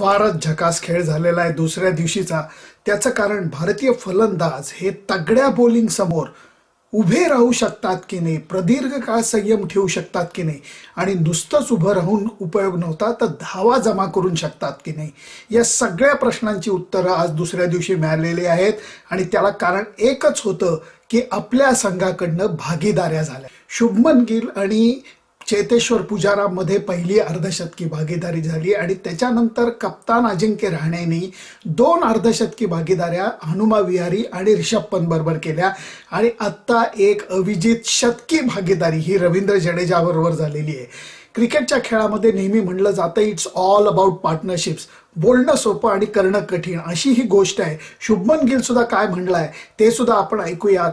फारच झकास खेळ झालेला आहे दुसऱ्या दिवशीचा. त्याचं कारण भारतीय फलंदाज हे तगड्या बॉलिंग समोर उभे राहू शकतात की नाही प्रदीर्घ काळ संयम ठेवू शकतात की नाही आणि नुसतंच उभं राहून उपयोग नव्हता तर धावा जमा करून शकतात की नाही? या सगळ्या प्रश्नांची उत्तरं आज दुसऱ्या दिवशी मिळालेली आहेत आणि त्याला कारण एकच होतं की आपल्या संघाकडनं भागीदाऱ्या झाल्या. शुभमन गिल आणि चेतेश्वर पुजारामध्ये पहिली अर्धशतकी भागीदारी झाली आणि त्याच्यानंतर कप्तान अजिंक्य रहाणेनी दोन अर्धशतकी भागीदाऱ्या हनुमा विहारी आणि रिषभ पंत बरोबर केल्या. आणि आत्ता एक अविजित शतकी भागीदारी ही रवींद्र जडेजा बरोबर झालेली आहे. क्रिकेटच्या खेळामध्ये नेहमी म्हणलं जातं इट्स ऑल अबाउट पार्टनरशिप्स बोलणं सोपं आणि करणं कठीण अशी ही गोष्ट आहे. शुभमन गिल सुद्धा काय म्हणलाय ते सुद्धा आपण ऐकूयात.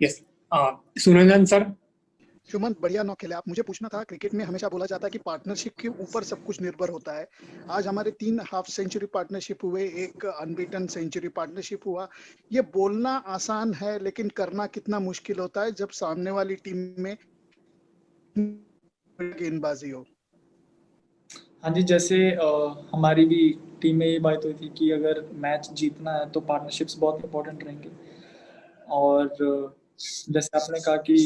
येस सुनंदन सर शुभमन बढ़िया नौ खेले आप मुझे पूछना था क्रिकेट में हमेशा बोला जाता है कि पार्टनरशिप के ऊपर सब कुछ निर्भर होता है। आज हमारे तीन हाफ़ सेंचुरी पार्टनरशिप हुए एक अनबीटन सेंचुरी पार्टनरशिप हुआ। ये बोलना आसान है लेकिन करना कितना मुश्किल होता है जब सामने वाली टीम में गेंदबाजी हो। हाँ जी जैसे अ, हमारी भी टीम में ये बात हुई थी कि अगर मैच जीतना है तो पार्टनरशिप्स बहुत इंपॉर्टेंट रहेंगे। और जैसे आपने कहा कि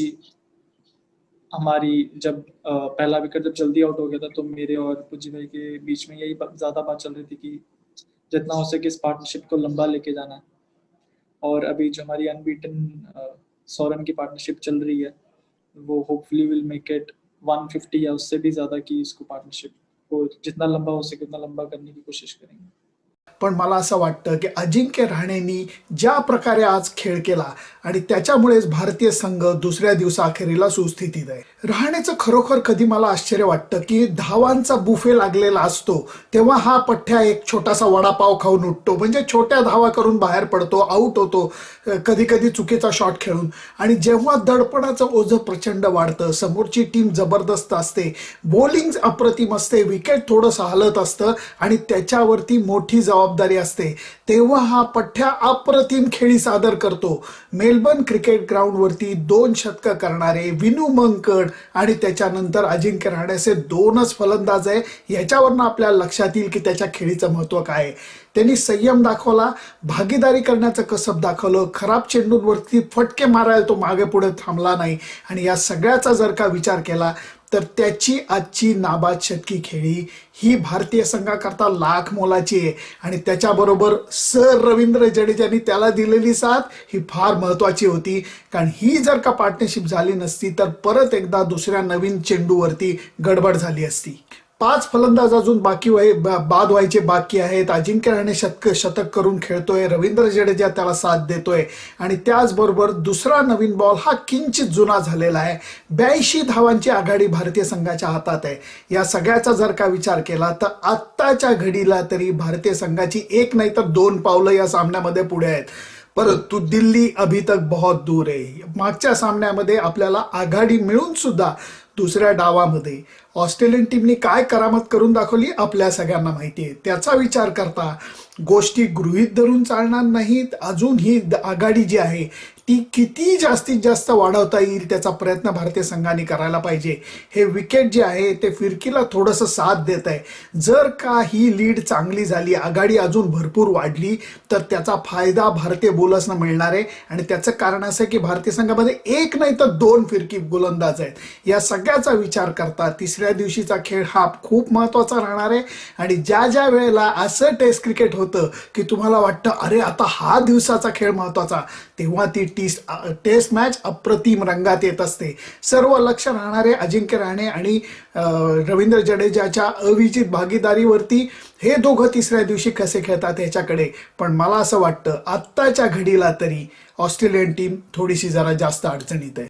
हमारी जब पहला विकेट जब जल्दी आउट हो गया था तो मेरे और पुजी भाई के बीच में यही ज़्यादा बात चल रही थी कि जितना हो सके इस पार्टनरशिप को लंबा लेके जाना है। और अभी जो हमारी अनबीटन सौ रन की पार्टनरशिप चल रही है, वो होपफुली विल मेक इट 150 या उससे भी ज़्यादा की इसको पार्टनरशिप को जितना लंबा हो सके उतना लंबा करने की कोशिश करेंगे। पण मला असं वाटतं की अजिंक्य रहाणेनी ज्या प्रकारे आज खेळ केला आणि त्याच्यामुळेच भारतीय संघ दुसऱ्या दिवसाअखेरीला सुस्थितीत आहे. रहाणेचं खरोखर कधी मला आश्चर्य वाटतं की धावांचा बुफे लागलेला असतो तेव्हा हा पठ्ठ्या एक छोटासा वडापाव खाऊन उठतो. म्हणजे छोट्या धावा करून बाहेर पडतो आऊट होतो कधी कधी चुकीचा शॉट खेळून. आणि जेव्हा दडपणाचं ओझं प्रचंड वाढतं समोरची टीम जबरदस्त असते बॉलिंग अप्रतिम असते विकेट थोडंसं हलत असतं आणि त्याच्यावरती मोठी जबाबदारी असते. तेव्हा हा पठ्ठ्या अप्रतिम खेळी सादर करतो. मेलबर्न क्रिकेट ग्राउंडवरती दोन शतकं करणारे विनू मंकड आणि त्याच्यानंतर अजिंक्य रहाणे असे दोनच फलंदाज आहे. याच्यावरनं आपल्याला लक्षात येईल की त्याच्या खेळीचं महत्त्व काय आहे. त्यांनी संयम दाखवला भागीदारी करण्याचं कसब दाखवलं खराब चेंडूंवरती फटके मारायला तो मागे पुढे थांबला नाही. आणि या सगळ्याचा जर का विचार केला तर त्याची आजची नाबाद शतकी खेळी ही भारतीय संघाकरता लाख मोलाची आहे. आणि त्याच्याबरोबर सर रवींद्र जडेजानी त्याला दिलेली साथ ही फार महत्वाची होती. कारण ही जर का पार्टनरशिप झाली नसती तर परत एकदा दुसऱ्या नवीन चेंडूवरती गडबड झाली असती. पाच फलंदाज अजून बाकी व्हाय बाद व्हायचे बाकी आहेत. अजिंक्य राणे शतक शतक करून खेळतोय. रवींद्र जडेजा त्याला साथ देतोय. आणि त्याचबरोबर दुसरा नवीन बॉल हा किंचित जुना झालेला आहे. ब्याऐंशी धावांची आघाडी भारतीय संघाच्या हातात आहे. या सगळ्याचा जर का विचार केला तर आत्ताच्या घडीला तरी भारतीय संघाची एक नाही तर दोन पावलं या सामन्यामध्ये पुढे आहेत. परंतु दिल्ली अभी तक बहुत दूर आहे. मागच्या सामन्यामध्ये आपल्याला आघाडी मिळून सुद्धा दुसऱ्या डावामध्ये. ऑस्ट्रेलियन टीमने काय करामत करून दाखवली? आपल्या सगळ्यांना माहिती आहे. त्याचा विचार करता गोष्टी गृहीत धरून चालणार नाहीत. अजून ही द- आघाडी जी आहे ती किती जास्तीत जास्त वाढवता येईल त्याचा प्रयत्न भारतीय संघाने करायला पाहिजे. हे विकेट जे आहे ते फिरकीला थोडंसं साथ देत आहे. जर का ही लीड चांगली झाली आघाडी अजून भरपूर वाढली तर त्याचा फायदा भारतीय बोलर्सना मिळणार आहे. आणि त्याचं कारण असं आहे की भारतीय संघामध्ये एक नाही तर दोन फिरकी गोलंदाज आहेत. या सगळ्याचा विचार करता तिसऱ्या दिवशीचा खेळ हा खूप महत्त्वाचा राहणार आहे. आणि ज्या ज्या वेळेला असं टेस्ट क्रिकेट होतं की तुम्हाला वाटतं अरे आता हा दिवसाचा खेळ महत्त्वाचा. तेव्हा ती टीस्ट टेस्ट मॅच अप्रतिम रंगात येत असते. सर्व लक्ष राहणारे अजिंक्य राणे आणि रवींद्र जडेजाच्या अविजित भागीदारीवरती हे दोघं तिसऱ्या दिवशी कसे खेळतात याच्याकडे. पण मला असं वाटतं आत्ताच्या घडीला तरी ऑस्ट्रेलियन टीम थोडीशी जरा जास्त अडचणीत आहे.